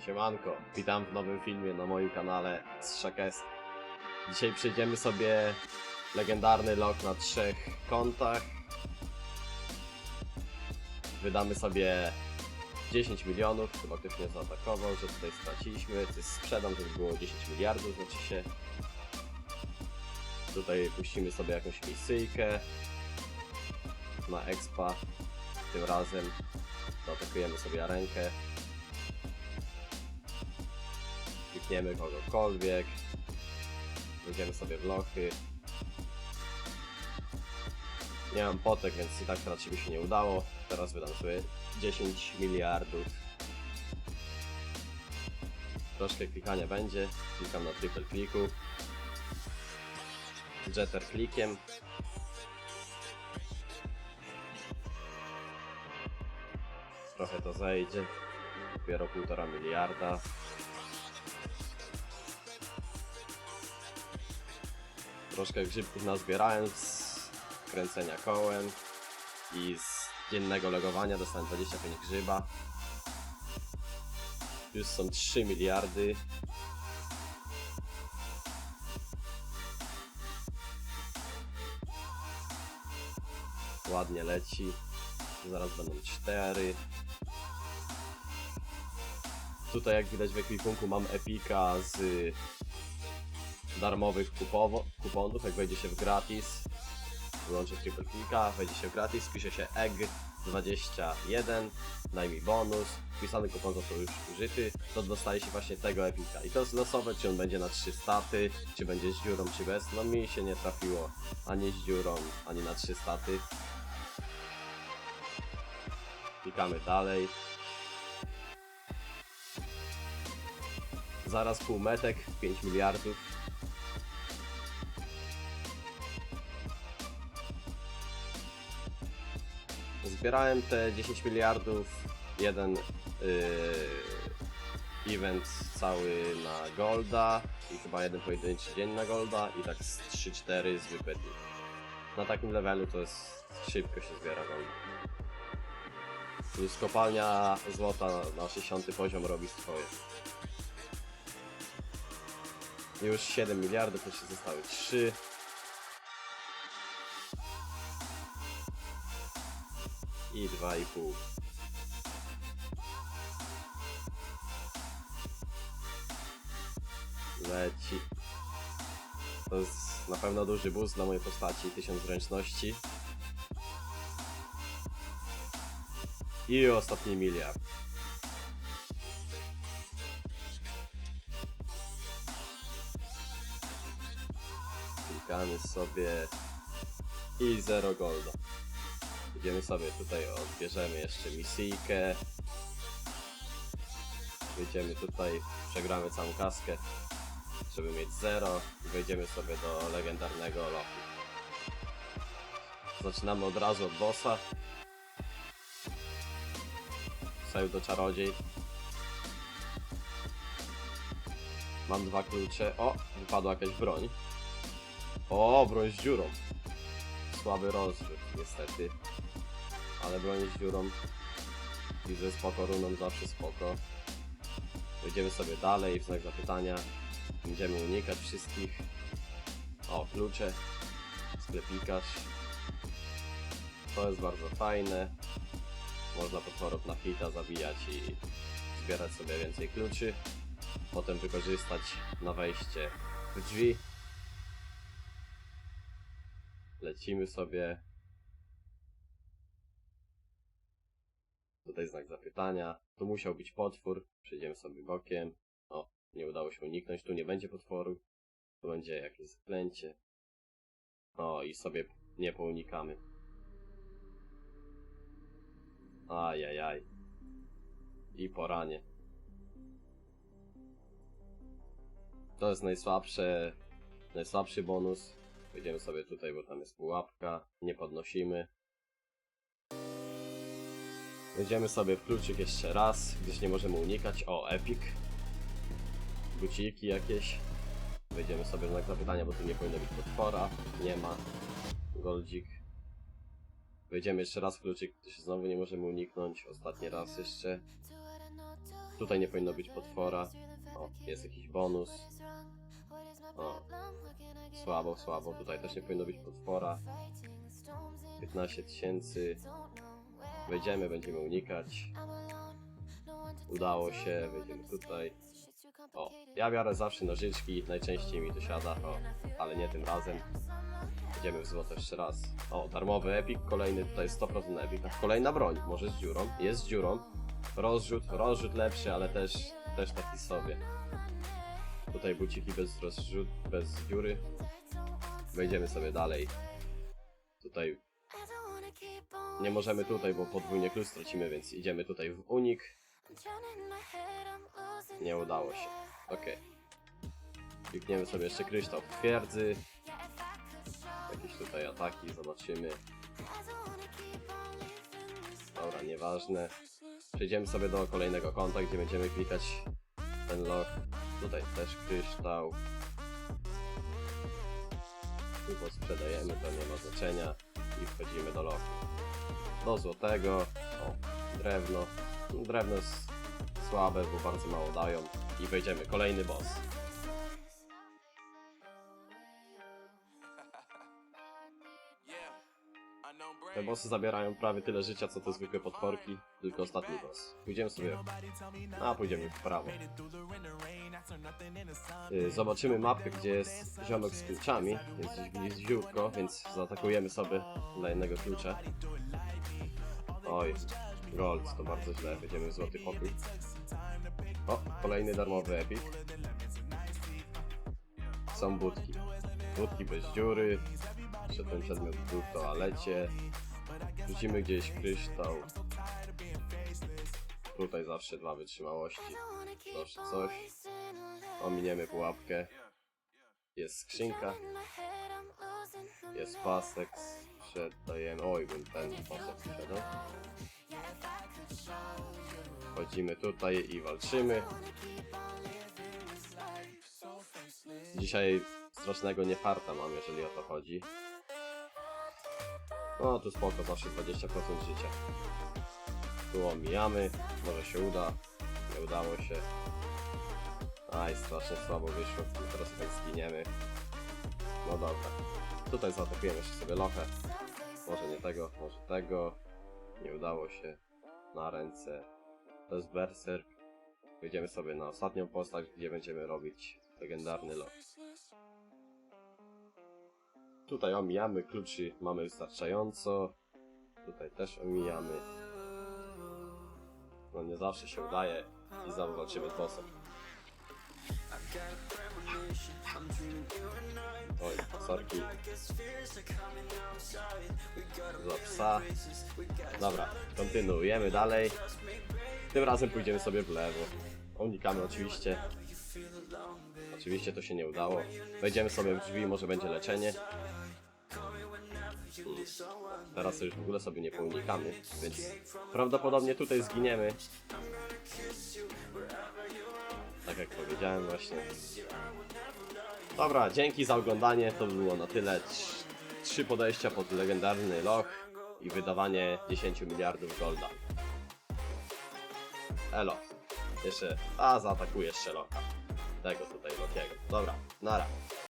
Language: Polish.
Siemanko, witam w nowym filmie na moim kanale z Shakes. Dzisiaj przejdziemy sobie legendarny lok na trzech kontach. Wydamy sobie 10 milionów, chyba ktoś mnie zaatakował, że tutaj straciliśmy. To sprzedam, żeby było 10 miliardów, znaczy się. Tutaj puścimy sobie jakąś misyjkę na expa. Tym razem zaatakujemy sobie rękę. Klikniemy kogokolwiek, wejdziemy sobie w lochy. Nie mam potek, więc i tak raczej by się nie udało. Teraz wydam sobie 10 miliardów. Troszkę klikania będzie. Klikam na triple kliku. Jetter klikiem. Trochę to zejdzie. Dopiero półtora miliarda. Troszkę grzybków nazbierałem z kręcenia kołem i z dziennego logowania dostałem 25 grzyba. Już są 3 miliardy. Ładnie leci. Zaraz będą 4. Tutaj jak widać w ekwipunku mam epika z darmowych kupowo, kuponów, jak wejdzie się w gratis, wyłączę triple clicka, wejdzie się w gratis, pisze się EG21, daj mi bonus, wpisany kupon został już użyty, to dostaje się właśnie tego epika. I to jest losowe, czy on będzie na 3 staty, czy będzie z dziurą, czy bez. No mi się nie trafiło ani z dziurą, ani na 3 staty. Klikamy dalej. Zaraz półmetek, 5 miliardów. Zbierałem te 10 miliardów, jeden yy, event cały na Golda i chyba jeden pojedynczy dzień na Golda i tak z 3-4 zwykłe dni. Na takim levelu to jest szybko się zbiera Golda. Już kopalnia złota na 60 poziom robi swoje. Już 7 miliardów, jeszcze zostały 3. i 2,5. Leci. To jest na pewno duży boost dla mojej postaci, 1000 zręczności. I ostatni miliard. Klikamy sobie i 0 golda. Idziemy sobie tutaj, odbierzemy jeszcze misyjkę. Wyjdziemy tutaj, przegramy całą kaskę, żeby mieć 0 i wejdziemy sobie do legendarnego lochu. Zaczynamy od razu od bossa. Pseudo czarodziej. Mam dwa klucze. O, wypadła jakaś broń. O, broń z dziurą. Słaby rozrzut, niestety ale broń z dziurą. Widzę spoko runą, zawsze spoko. Pójdziemy sobie dalej w znak zapytania. Będziemy unikać wszystkich. O, klucze. Sklepikarz. To jest bardzo fajne. Można potworów na hita zabijać i zbierać sobie więcej kluczy. Potem wykorzystać na wejście w drzwi. Lecimy sobie Tutaj znak zapytania. Tu musiał być potwór. Przejdziemy sobie bokiem. O, nie udało się uniknąć. Tu nie będzie potworu. Tu będzie jakieś zaklęcie. O, i sobie nie pounikamy. Ajajaj. I poranie. To jest najsłabsze, najsłabszy bonus. Wejdziemy sobie tutaj, bo tam jest pułapka. Nie podnosimy. Wejdziemy sobie w kluczyk jeszcze raz, gdyż nie możemy unikać. O, epic. Buciki jakieś. Wejdziemy sobie znak zapytania, bo tu nie powinno być potwora. Nie ma. Goldzik. Wejdziemy jeszcze raz w kluczyk, gdyż znowu nie możemy uniknąć. Ostatni raz jeszcze. Tutaj nie powinno być potwora. O, jest jakiś bonus. O, słabo, słabo. Tutaj też nie powinno być potwora. 15 tysięcy. Wejdziemy, będziemy unikać. Udało się, wejdziemy tutaj. O, ja biorę zawsze nożyczki, najczęściej mi to siada, o, ale nie tym razem. Idziemy w złoto jeszcze raz. O, darmowy epik, kolejny tutaj 100% epik. A Kolejna broń, może z dziurą, jest z dziurą. Rozrzut, rozrzut lepszy, ale też, też taki sobie. Tutaj buciki bez rozrzut, bez dziury. Wejdziemy sobie dalej. Tutaj nie możemy tutaj, bo podwójnie klucz stracimy, więc idziemy tutaj w unik. Nie udało się. Okej. Klikniemy sobie jeszcze kryształ twierdzy. Jakieś tutaj ataki, zobaczymy. Dobra, nieważne. Przejdziemy sobie do kolejnego konta, gdzie będziemy klikać ten loch. Tutaj też kryształ. Tu sprzedajemy, to nie ma znaczenia. I wchodzimy do lochu. Do złotego. O, drewno. Drewno jest słabe, bo bardzo mało dają. I wejdziemy. Kolejny boss. Te bossy zabierają prawie tyle życia, co te zwykłe potworki, tylko ostatni boss. Pójdziemy sobie... A, pójdziemy w prawo. Y, Zobaczymy mapkę, gdzie jest ziomek z kluczami. Jest gdzieś bliziutko, więc zaatakujemy sobie dla jednego klucza. Oj, gold, to bardzo źle. Będziemy w złoty pokój. O, kolejny darmowy epic. Są budki. Budki bez dziury. Jeszcze ten przedmiot był w toalecie. Rzucimy gdzieś kryształ. Tutaj zawsze dwa wytrzymałości. Zawsze coś. Ominiemy pułapkę. Jest skrzynka. Jest pasek. Sprzedajemy. Oj, bym ten pasek sprzedał. Tutaj i walczymy. Dzisiaj strasznego niefarta mam, jeżeli o to chodzi. No tu spoko, zawsze 20% życia. Tu omijamy, może się uda, nie udało się. Aj, strasznie słabo wyszło, teraz tak zginiemy. No dobra. Tutaj zaatakujemy jeszcze sobie lochę. Może nie tego, może tego. Nie udało się. Na ręce. To jest berserk. Wyjdziemy sobie na ostatnią postać, gdzie będziemy robić legendarny loch. Tutaj omijamy, kluczy mamy wystarczająco. Tutaj też omijamy. No nie zawsze się udaje i znowu walczymy z bossem. Oj, sorki. Za psa. Dobra, kontynuujemy dalej. Tym razem pójdziemy sobie w lewo. Unikamy oczywiście. Oczywiście to się nie udało. Wejdziemy sobie w drzwi, może będzie leczenie. Teraz już w ogóle sobie nie pounikamy, więc prawdopodobnie tutaj zginiemy. Tak jak powiedziałem właśnie. Dobra, dzięki za oglądanie, to było na tyle. Trz- Trzy podejścia pod legendarny loch i wydawanie 10 miliardów golda. Elo. Jeszcze, a zaatakuję jeszcze locha. Tego tutaj Lokiego. Dobra, nara.